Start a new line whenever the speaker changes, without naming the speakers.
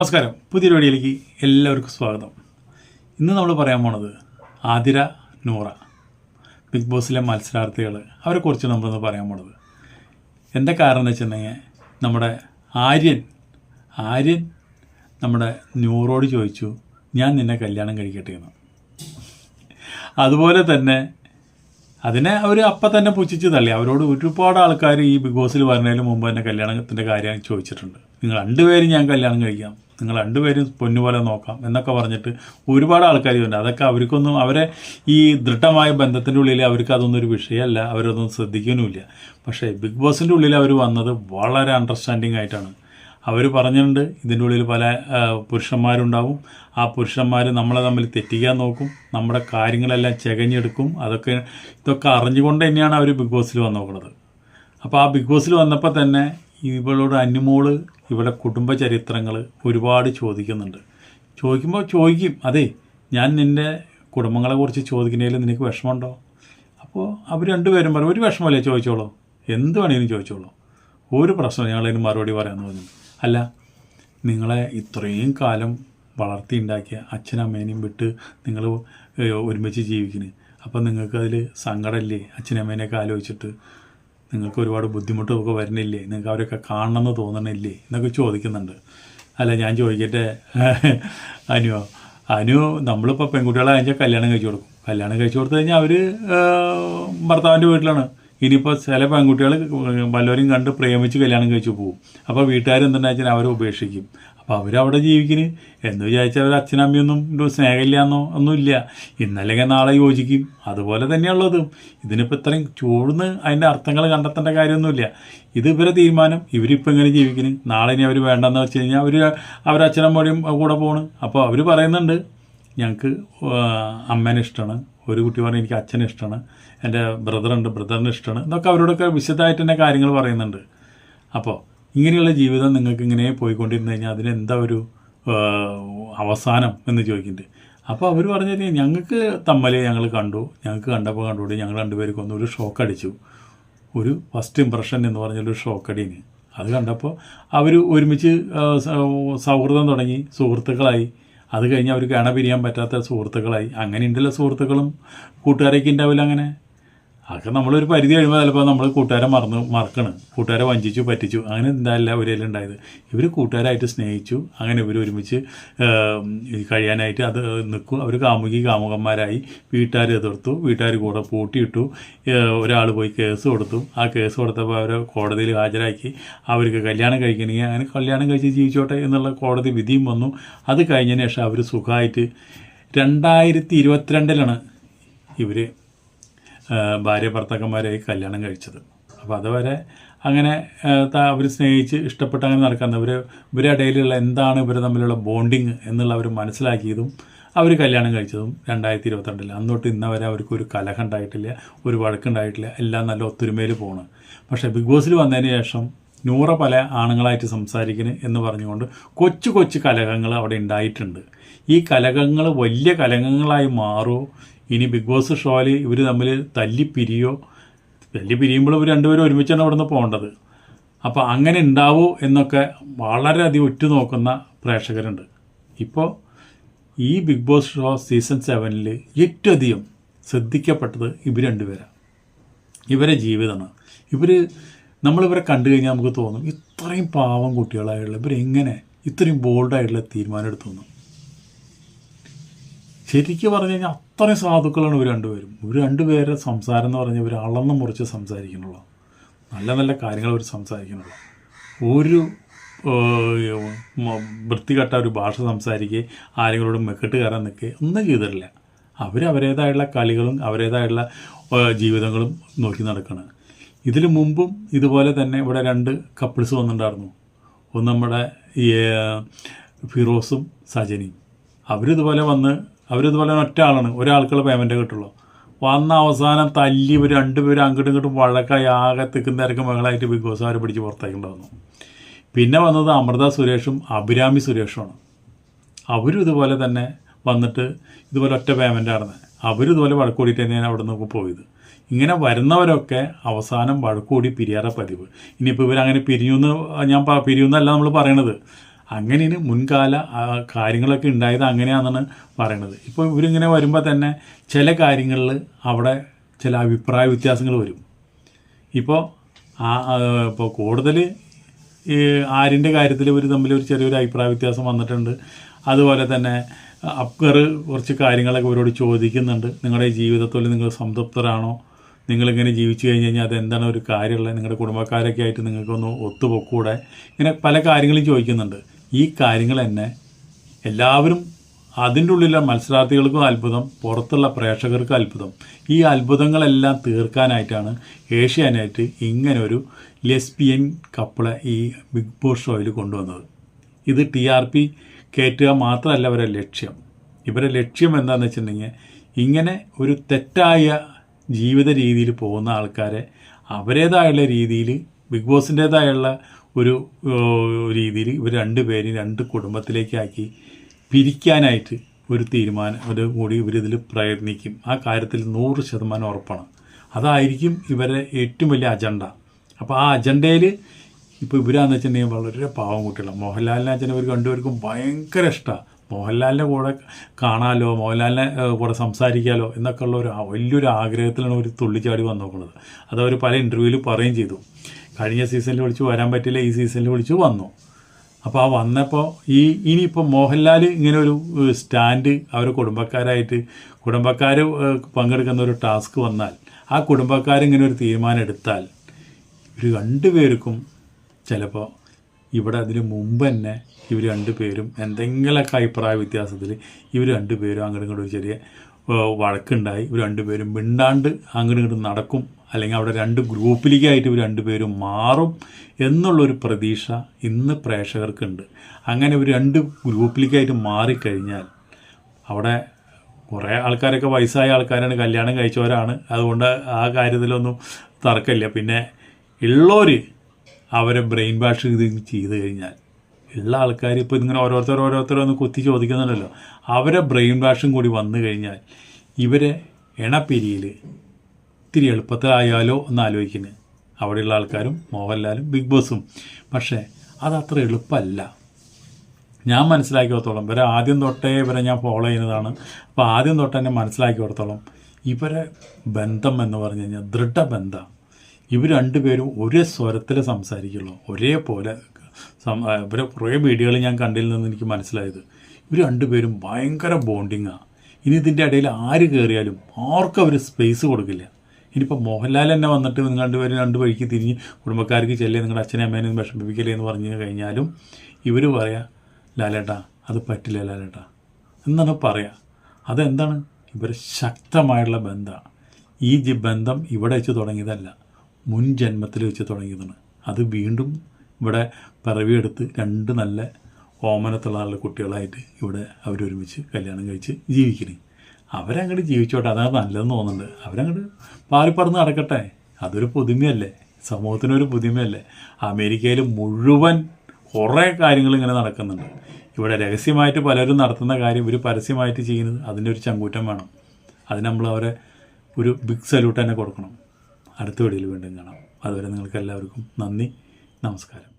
നമസ്കാരം. പുതിയ വീഡിയോയിലേക്ക് എല്ലാവർക്കും സ്വാഗതം. ഇന്ന് നമ്മൾ പറയാൻ പോണത് ആതിര നൂറ ബിഗ് ബോസിലെ മത്സരാർത്ഥികൾ അവരെക്കുറിച്ച് നമ്മളൊന്ന് പറയാൻ പോണത്. എന്റെ കാരണം എന്ന് വെച്ചിട്ടുണ്ടെങ്കിൽ നമ്മുടെ ആര്യൻ ആര്യൻ നമ്മുടെ നൂറോട് ചോദിച്ചു ഞാൻ നിന്നെ കല്യാണം കഴിക്കട്ടെ എന്ന്. അതുപോലെ തന്നെ അതിനെ അവർ അപ്പം തന്നെ പുച്ഛിച്ച് തള്ളി. അവരോട് ഒരുപാട് ആൾക്കാർ ഈ ബിഗ് ബോസിൽ വരുന്നതിന് മുമ്പ് തന്നെ കല്യാണത്തിന്റെ കാര്യം ചോദിച്ചിട്ടുണ്ട്. നിങ്ങൾ രണ്ടുപേരും ഞാൻ കല്യാണം കഴിക്കാം. നിങ്ങൾ രണ്ടുപേരും പൊന്നുപോലെ നോക്കാം എന്നൊക്കെ പറഞ്ഞിട്ട് ഒരുപാട് ആൾക്കാർ ഉണ്ട് അതൊക്കെ അവർക്കൊന്നും അവരെ ഈ ദൃഢമായ ബന്ധത്തിന്റെ ഉള്ളിൽ അവർക്ക് അതൊന്നും ഒരു വിഷയമല്ല. അവരൊന്നും ശ്രദ്ധിക്കുന്നുമില്ല. പക്ഷേ ബിഗ് ബോസിന്റെ ഉള്ളിൽ അവർ വന്നത് വളരെ അണ്ടർസ്റ്റാൻഡിങ് ആയിട്ടാണ്. അവർ പറഞ്ഞിട്ടുണ്ട് ഇതിന്റെ ഉള്ളിൽ പല പുരുഷന്മാരുണ്ടാവും. ആ പുരുഷന്മാർ നമ്മളെ തമ്മിൽ തെറ്റിക്കാൻ നോക്കും. നമ്മുടെ കാര്യങ്ങളെല്ലാം ചെകഞ്ഞെടുക്കും. അതൊക്കെ ഇതൊക്കെ അറിഞ്ഞുകൊണ്ട് തന്നെയാണ് അവർ ബിഗ് ബോസിൽ വന്നു നോക്കുന്നത് അപ്പോൾ ആ ബിഗ് ബോസിൽ വന്നപ്പോൾ തന്നെ ഇവളോട് അനുമോൾ ഇവളുടെ കുടുംബ ചരിത്രങ്ങൾ ഒരുപാട് ചോദിക്കുന്നുണ്ട്. ചോദിക്കുമ്പോൾ ചോദിക്കും. അതെ ഞാൻ നിന്റെ കുടുംബങ്ങളെക്കുറിച്ച് ചോദിക്കുന്നതിൽ നിനക്ക് വിഷമമുണ്ടോ? അപ്പോൾ അവർ രണ്ടുപേരും പറയും ഒരു വിഷമമല്ലേ? ചോദിച്ചോളൂ. എന്ത് വേണമെങ്കിലും ചോദിച്ചോളൂ. ഒരു പ്രശ്നം ഞങ്ങളതിന് മറുപടി പറയാമെന്ന് പറഞ്ഞു അല്ല നിങ്ങളെ ഇത്രയും കാലം വളർത്തിയുണ്ടാക്കിയ അച്ഛനമ്മേനെയും വിട്ട് നിങ്ങൾ ഒരുമിച്ച് ജീവിക്കുന്നു അപ്പം നിങ്ങൾക്ക് അതിൽ സങ്കടമില്ലേ അച്ഛനമ്മേനെയൊക്കെ ആലോചിച്ചിട്ട് നിങ്ങൾക്ക് ഒരുപാട് ബുദ്ധിമുട്ടൊക്കെ വരുന്നില്ലേ? നിങ്ങൾക്ക് അവരൊക്കെ കാണണമെന്ന് തോന്നണില്ലേ? എന്നൊക്കെ ചോദിക്കുന്നുണ്ട്. അല്ല ഞാൻ ചോദിക്കട്ടെ? അനുവോ അനു നമ്മളിപ്പോൾ പെൺകുട്ടികളെ കഴിഞ്ഞാൽ കല്യാണം കഴിച്ചു കൊടുക്കും. കല്യാണം കഴിച്ചു കൊടുത്തു കഴിഞ്ഞാൽ അവർ ഭർത്താവിന്റെ വീട്ടിലാണ്. ഇനിയിപ്പോൾ ചില പെൺകുട്ടികൾ വല്ലവരും കണ്ട് പ്രേമിച്ച് കല്യാണം കഴിച്ചു പോകും അപ്പോൾ വീട്ടുകാർ വെച്ചാൽ അവരെ ഉപേക്ഷിക്കും. അപ്പോൾ അവരവിടെ ജീവിക്കുന്നു എന്ന് വിചാരിച്ചാൽ അവർ അച്ഛനമ്മയൊന്നും സ്നേഹമില്ലാന്നോ ഒന്നുമില്ല. ഇന്നല്ലെങ്കിൽ നാളെ യോജിക്കും. അതുപോലെ തന്നെയുള്ളത്. ഇതിനിപ്പോൾ ഇത്രയും ചൂടുന്ന് അതിന്റെ അർത്ഥങ്ങൾ കണ്ടെത്തേണ്ട കാര്യമൊന്നുമില്ല. ഇത് ഇവരെ തീരുമാനം. ഇവരിപ്പോൾ എങ്ങനെ ജീവിക്കുന്നു നാളെ ഇനി അവർ വേണ്ടെന്ന് വെച്ച് കഴിഞ്ഞാൽ അവർ അവരച്ഛനമ്മയുടെയും കൂടെ പോണ്. അപ്പോൾ അവർ പറയുന്നുണ്ട് ഞങ്ങൾക്ക് അമ്മേനെ ഇഷ്ടമാണ് ഒരു കുട്ടി പറഞ്ഞു എനിക്ക് അച്ഛനെ ഇഷ്ടമാണ് എന്റെ ബ്രദറുണ്ട്. ബ്രദറിന് ഇഷ്ടമാണ് എന്നൊക്കെ അവരോടൊക്കെ വിശദമായിട്ട് തന്നെ കാര്യങ്ങൾ പറയുന്നുണ്ട്. അപ്പോൾ ഇങ്ങനെയുള്ള ജീവിതം നിങ്ങൾക്ക് ഇങ്ങനെ പോയിക്കൊണ്ടിരുന്നു കഴിഞ്ഞാൽ അതിനെന്താ ഒരു അവസാനം എന്ന് ചോദിക്കുന്നുണ്ട്. അപ്പോൾ അവർ പറഞ്ഞത് ഞങ്ങൾക്ക് തമ്മൽ ഞങ്ങൾ കണ്ടു. ഞങ്ങൾക്ക് കണ്ടപ്പോൾ കണ്ടുകൂടി ഞങ്ങൾ രണ്ടുപേർക്കും ഒരു ഷോക്ക് അടിച്ചു. ഒരു ഫസ്റ്റ് ഇമ്പ്രഷൻ എന്ന് പറഞ്ഞൊരു ഷോക്കടീന് അത് കണ്ടപ്പോൾ അവർ ഒരുമിച്ച് സൗഹൃദം തുടങ്ങി സുഹൃത്തുക്കളായി. അത് കഴിഞ്ഞ് അവർക്ക് അണ പിരിയാൻ പറ്റാത്ത സുഹൃത്തുക്കളായി. അങ്ങനെ ഉണ്ടല്ലോ സുഹൃത്തുക്കളും. കൂട്ടുകാരൊക്കെ ഉണ്ടാവില്ല അങ്ങനെ. അതൊക്കെ നമ്മളൊരു പരിധി കഴിയുമ്പോൾ ചിലപ്പോൾ നമ്മൾ കൂട്ടുകാരെ മറന്ന് മറക്കണം. കൂട്ടുകാരെ വഞ്ചിച്ചു പറ്റിച്ചു. അങ്ങനെ എന്താല്ല ഉണ്ടായത്. ഇവർ കൂട്ടുകാരായിട്ട് സ്നേഹിച്ചു. അങ്ങനെ ഇവർ ഒരുമിച്ച് കഴിയാനായിട്ട് അത് നിൽക്കും അവർ കാമുകി കാമുകന്മാരായി വീട്ടുകാർ എതിർത്തു. വീട്ടുകാർ കൂടെ പൂട്ടിയിട്ടു ഒരാൾ പോയി കേസ് കൊടുത്തു. ആ കേസ് കൊടുത്തപ്പോൾ അവരെ കോടതിയിൽ ഹാജരാക്കി. അവർക്ക് കല്യാണം കഴിക്കണമെങ്കിൽ അങ്ങനെ കല്യാണം കഴിച്ച് ജീവിച്ചോട്ടെ എന്നുള്ള കോടതി വിധിയും വന്നു. അത് കഴിഞ്ഞതിന് ശേഷം അവർ സുഖമായിട്ട് രണ്ടായിരത്തി ഇരുപത്തിരണ്ടിലാണ് ഇവർ ഭാര്യ ഭർത്താക്കന്മാരായി കല്യാണം കഴിച്ചത്. അപ്പോൾ അതുവരെ അങ്ങനെ അവർ സ്നേഹിച്ച് ഇഷ്ടപ്പെട്ട് അങ്ങനെ നടക്കുന്നത് ഇവർ ഇവരുടെ ഇടയിലുള്ള എന്താണ് ഇവർ തമ്മിലുള്ള ബോണ്ടിങ് എന്നുള്ള അവർ മനസ്സിലാക്കിയതും അവർ കല്യാണം കഴിച്ചതും രണ്ടായിരത്തി ഇരുപത്തിരണ്ടിൽ അന്നോട്ട് ഇന്ന വരെ അവർക്ക് ഒരു കലഹം ഉണ്ടായിട്ടില്ല ഒരു വഴക്കുണ്ടായിട്ടില്ല എല്ലാം നല്ല ഒത്തൊരുമയിൽ പോണ്. പക്ഷേ ബിഗ് ബോസിൽ വന്നതിന് ശേഷം നൂറ പല ആണുങ്ങളായിട്ട് സംസാരിക്കുന്നു എന്ന് പറഞ്ഞുകൊണ്ട് കൊച്ചു കൊച്ചു കലഹങ്ങൾ അവിടെ ഉണ്ടായിട്ടുണ്ട്. ഈ കലഹങ്ങൾ വലിയ കലഹങ്ങളായി മാറുമോ ഇനി ബിഗ് ബോസ് ഷോയിൽ ഇവർ തമ്മിൽ തല്ലിപ്പിരിയോ തല്ലി പിരിയുമ്പോൾ ഇവർ രണ്ടുപേരും ഒരുമിച്ചാണ് അവിടെ നിന്ന് പോകേണ്ടത്. അപ്പോൾ അങ്ങനെ ഉണ്ടാവൂ എന്നൊക്കെ വളരെയധികം ഉറ്റുനോക്കുന്ന പ്രേക്ഷകരുണ്ട്. ഇപ്പോൾ ഈ ബിഗ് ബോസ് ഷോ സീസൺ സെവനിൽ ഏറ്റവും അധികം ശ്രദ്ധിക്കപ്പെട്ടത് ഇവർ രണ്ടുപേരാണ് ഇവരെ ജീവിതമാണ്. ഇവർ നമ്മളിവരെ കണ്ടു കഴിഞ്ഞാൽ നമുക്ക് തോന്നും ഇത്രയും പാവം കുട്ടികളായുള്ള ഇവരെങ്ങനെ ഇത്രയും ബോൾഡായിട്ടുള്ള തീരുമാനം എടുത്തു ശരിക്കും പറഞ്ഞു കഴിഞ്ഞാൽ അത്രയും സാധുക്കളാണ് ഇവർ രണ്ടുപേരും. ഇവർ രണ്ടുപേരുടെ സംസാരം എന്ന് പറഞ്ഞാൽ ഇവർ അളന്ന് മുറിച്ച് സംസാരിക്കണുള്ളൂ നല്ല നല്ല കാര്യങ്ങൾ അവർ സംസാരിക്കണുള്ളൂ ഒരു വൃത്തികെട്ട ഒരു ഭാഷ സംസാരിക്കുക ആരെങ്കിലോട് മെക്കെട്ട് കയറാൻ നിൽക്കുക ഒന്നും ചെയ്തിട്ടില്ല. അവർ അവരേതായുള്ള കളികളും അവരേതായുള്ള ജീവിതങ്ങളും നോക്കി നടക്കണം. ഇതിൽ മുമ്പും ഇതുപോലെ തന്നെ ഇവിടെ രണ്ട് കപ്പിൾസ് വന്നിട്ടുണ്ടായിരുന്നു. ഒന്ന് നമ്മുടെ ഫിറോസും സജനിയും. അവരിതുപോലെ വന്ന് അവരിതുപോലെ ഒറ്റ ആളാണ്. ഒരാൾക്കുള്ള പേയ്മെന്റേ കിട്ടുള്ളൂ. വന്ന അവസാനം തല്ലി ഇവർ രണ്ടുപേരും അങ്ങോട്ടും ഇങ്ങോട്ടും വഴക്കായി ആകെ തിക്കും തിരക്ക് മകളായിട്ട് ബിഗ് ബോസ് അവരെ പിടിച്ച് പുറത്തേക്കുണ്ടായിരുന്നു പിന്നെ വന്നത് അമൃത സുരേഷും അഭിരാമി സുരേഷുമാണ്. അവരും ഇതുപോലെ തന്നെ വന്നിട്ട് ഇതുപോലെ ഒറ്റ പേയ്മെന്റാണ് അവരും ഇതുപോലെ വഴക്കൂടിയിട്ട് തന്നെയാണ് അവിടെ നിന്ന് പോയത്. ഇങ്ങനെ വരുന്നവരൊക്കെ അവസാനം വഴക്കൂടി പിരിയാറ പതിവ്. ഇനിയിപ്പോൾ ഇവരങ്ങനെ പിരിയുമെന്ന് ഞാൻ പിരിയുന്നല്ല നമ്മൾ പറയണത്. അങ്ങനെയാണ് മുൻകാല കാര്യങ്ങളൊക്കെ ഉണ്ടായത് അങ്ങനെയാണെന്നാണ് പറയണത്. ഇപ്പോൾ ഇവരിങ്ങനെ വരുമ്പോൾ തന്നെ ചില കാര്യങ്ങളിൽ അവിടെ ചില അഭിപ്രായ വ്യത്യാസങ്ങൾ വരും. ഇപ്പോൾ ആ ഇപ്പോൾ കൂടുതൽ ഈ ആരിന്റെ കാര്യത്തിൽ ഇവർ തമ്മിൽ ഒരു ചെറിയൊരു അഭിപ്രായ വ്യത്യാസം വന്നിട്ടുണ്ട്. അതുപോലെ തന്നെ അപ്കർ കുറച്ച് കാര്യങ്ങളൊക്കെ ഇവരോട് ചോദിക്കുന്നുണ്ട്. നിങ്ങളുടെ ജീവിതത്തിൽ നിങ്ങൾ സംതൃപ്തരാണോ? നിങ്ങളിങ്ങനെ ജീവിച്ചു കഴിഞ്ഞ് കഴിഞ്ഞാൽ അതെന്താണ് ഒരു കാര്യമുള്ളത്? നിങ്ങളുടെ കുടുംബക്കാരൊക്കെ ആയിട്ട് നിങ്ങൾക്കൊന്ന് ഒത്തുപൊക്കൂടെ? ഇങ്ങനെ പല കാര്യങ്ങളും ചോദിക്കുന്നുണ്ട്. ഈ കാര്യങ്ങൾ തന്നെ എല്ലാവരും അതിന്റെ ഉള്ളിലെ മത്സരാർത്ഥികൾക്കും അത്ഭുതം പുറത്തുള്ള പ്രേക്ഷകർക്കും അത്ഭുതം. ഈ അത്ഭുതങ്ങളെല്ലാം തീർക്കാനായിട്ടാണ് ഏഷ്യാനായിട്ട് ഇങ്ങനൊരു ലെസ്ബിയൻ കപ്പിളെ ഈ ബിഗ് ബോസ് ഷോയിൽ കൊണ്ടുവന്നത്. ഇത് ടി ആർ പി കയറ്റുക മാത്രമല്ല അവരെ ലക്ഷ്യം. ഇവരെ ലക്ഷ്യം എന്താണെന്ന് വെച്ചിട്ടുണ്ടെങ്കിൽ ഇങ്ങനെ ഒരു തെറ്റായ ജീവിത രീതിയിൽ പോകുന്ന ആൾക്കാരെ അവരേതായുള്ള രീതിയിൽ ബിഗ് ബോസിന്റേതായുള്ള ഒരു രീതിയിൽ ഇവർ രണ്ട് പേരെയും രണ്ട് കുടുംബത്തിലേക്കാക്കി പിരിക്കാനായിട്ട് ഒരു തീരുമാനം ഒരു കൂടി ഇവരിതിൽ പ്രയത്നിക്കും. ആ കാര്യത്തിൽ നൂറ് ശതമാനം ഉറപ്പാണ്. അതായിരിക്കും ഇവരെ ഏറ്റവും വലിയ അജണ്ട. അപ്പോൾ ആ അജണ്ടയിൽ ഇപ്പോൾ ഇവരാന്ന് വെച്ചിട്ടുണ്ടെങ്കിൽ വളരെ പാവം കുട്ടികളാണ് മോഹൻലാലിനെ അച്ഛനെ ഇവർ രണ്ടുപേർക്കും ഭയങ്കര ഇഷ്ടമാണ് മോഹൻലാലിന്റെ കൂടെ കാണാലോ മോഹൻലാലിനെ കൂടെ സംസാരിക്കാലോ എന്നൊക്കെ ഉള്ള ഒരു വലിയൊരു ആഗ്രഹത്തിലാണ് ഒരു തുള്ളിച്ചാടി വന്നു നോക്കുന്നത് അതവർ പല ഇന്റർവ്യൂവിൽ പറയുകയും ചെയ്തു. കഴിഞ്ഞ സീസണിൽ വിളിച്ച് വരാൻ പറ്റില്ല ഈ സീസണിൽ വിളിച്ച് വന്നു. അപ്പോൾ ആ വന്നപ്പോൾ ഈ ഇനിയിപ്പോൾ മോഹൻലാൽ ഇങ്ങനെ ഒരു സ്റ്റാൻഡ് അവർ കുടുംബക്കാരായിട്ട് കുടുംബക്കാർ പങ്കെടുക്കുന്ന ഒരു ടാസ്ക് വന്നാൽ ആ കുടുംബക്കാരിങ്ങനെ ഒരു തീരുമാനം എടുത്താൽ ഇവർ രണ്ടുപേർക്കും ചിലപ്പോൾ ഇവിടെ അതിന് മുമ്പ് തന്നെ ഇവർ രണ്ടുപേരും എന്തെങ്കിലുമൊക്കെ അഭിപ്രായ വ്യത്യാസത്തിൽ ഇവർ രണ്ടുപേരും അങ്ങോട്ടും ഇങ്ങോട്ടും ചെറിയ വഴക്കുണ്ടായി. ഇവർ രണ്ടുപേരും മിണ്ടാണ്ട് അങ്ങോട്ടും ഇങ്ങോട്ടും നടക്കും. അല്ലെങ്കിൽ അവിടെ രണ്ട് ഗ്രൂപ്പിലേക്കായിട്ട് ഇവർ രണ്ടുപേരും മാറും എന്നുള്ളൊരു പ്രതീക്ഷ ഇന്ന് പ്രേക്ഷകർക്കുണ്ട്. അങ്ങനെ ഒരു രണ്ട് ഗ്രൂപ്പിലേക്കായിട്ട് മാറിക്കഴിഞ്ഞാൽ അവിടെ കുറേ ആൾക്കാരൊക്കെ വയസ്സായ ആൾക്കാരാണ് കല്യാണം കഴിച്ചവരാണ്. അതുകൊണ്ട് ആ കാര്യത്തിലൊന്നും തർക്കമില്ല. പിന്നെ ഉള്ളവർ അവരെ ബ്രെയിൻ വാഷ് ഇത് ചെയ്ത് കഴിഞ്ഞാൽ ഉള്ള ആൾക്കാർ ഇപ്പോൾ ഇങ്ങനെ ഓരോരുത്തർ ഓരോരുത്തർ ഒന്ന് കുത്തി ചോദിക്കുന്നുണ്ടല്ലോ. അവരെ ബ്രെയിൻ വാഷും കൂടി വന്നു കഴിഞ്ഞാൽ ഇവരെ എണപ്പിരിയിൽ ഇത്തിരി എളുപ്പത്തിലായാലോ എന്ന് ആലോചിക്കുന്നത് അവിടെയുള്ള ആൾക്കാരും മോഹൻലാലും ബിഗ് ബോസും. പക്ഷേ അതത്ര എളുപ്പമല്ല. ഞാൻ മനസ്സിലാക്കിയോടത്തോളം ഇവരെ ആദ്യം തൊട്ടേ ഇവരെ ഞാൻ ഫോളോ ചെയ്യുന്നതാണ്. അപ്പോൾ ആദ്യം തൊട്ട് തന്നെ മനസ്സിലാക്കിയോടത്തോളം ഇവരെ ബന്ധം എന്ന് പറഞ്ഞു കഴിഞ്ഞാൽ ദൃഢബന്ധം ഇവർ രണ്ടുപേരും ഒരേ സ്വരത്തിൽ സംസാരിക്കുള്ളൂ. ഒരേപോലെ ഇവരെ കുറേ വീഡിയോകൾ ഞാൻ കണ്ടിൽ നിന്ന് എനിക്ക് മനസ്സിലായത്. ഇവർ രണ്ടുപേരും ഭയങ്കര ബോണ്ടിങ്ങാണ് ഇനി ഇതിന്റെ ഇടയിൽ ആര് കയറിയാലും ആർക്കും അവർ സ്പേസ് കൊടുക്കില്ല. ഇനിയിപ്പോൾ മോഹൻലാൽ തന്നെ വന്നിട്ട് നിങ്ങൾ രണ്ടുപേരും രണ്ട് വഴിക്ക് തിരിഞ്ഞ് കുടുംബക്കാർക്ക് ചെല്ലേ നിങ്ങളുടെ അച്ഛനെ അമ്മേനെ വിഷമിപ്പിക്കലേ എന്ന് പറഞ്ഞു കഴിഞ്ഞാലും ഇവർ പറയാ ലാലേട്ടാ അത് പറ്റില്ല ലാലേട്ടാ. എന്നാണ് പറയാ. അതെന്താണ്? ഇവർ ശക്തമായുള്ള ബന്ധമാണ് ഈ ബന്ധം ഇവിടെ വെച്ച് തുടങ്ങിയതല്ല മുൻ ജന്മത്തിൽ വെച്ച് തുടങ്ങിയതാണ്. അത് വീണ്ടും ഇവിടെ പിറവിയെടുത്ത് രണ്ട് നല്ല ഓമനത്തുള്ള ആളുടെ കുട്ടികളായിട്ട് ഇവിടെ അവരൊരുമിച്ച് കല്യാണം കഴിച്ച് ജീവിക്കണേ. അവരങ്ങോട്ട് ജീവിച്ചോട്ടെ. അതാണ് നല്ലതെന്ന് തോന്നുന്നുണ്ട്. അവരങ്ങോട്ട് പാറിപ്പറന്ന് നടക്കട്ടെ. അതൊരു പുതുമയല്ലേ? സമൂഹത്തിനൊരു പുതുമയല്ലേ? അമേരിക്കയിൽ മുഴുവൻ കുറേ കാര്യങ്ങൾ ഇങ്ങനെ നടക്കുന്നുണ്ട്. ഇവിടെ രഹസ്യമായിട്ട് പലരും നടത്തുന്ന കാര്യം ഇവർ പരസ്യമായിട്ട് ചെയ്യുന്നത് അതിന്റെ ഒരു ചങ്കൂറ്റം വേണം. അതിന് നമ്മൾ അവരെ ഒരു ബിഗ് സല്യൂട്ട് തന്നെ കൊടുക്കണം. അടുത്ത വീഡിയോയിൽ വീണ്ടും കാണാം. അതുവരെ നിങ്ങൾക്ക് എല്ലാവർക്കും നന്ദി. നമസ്കാരം.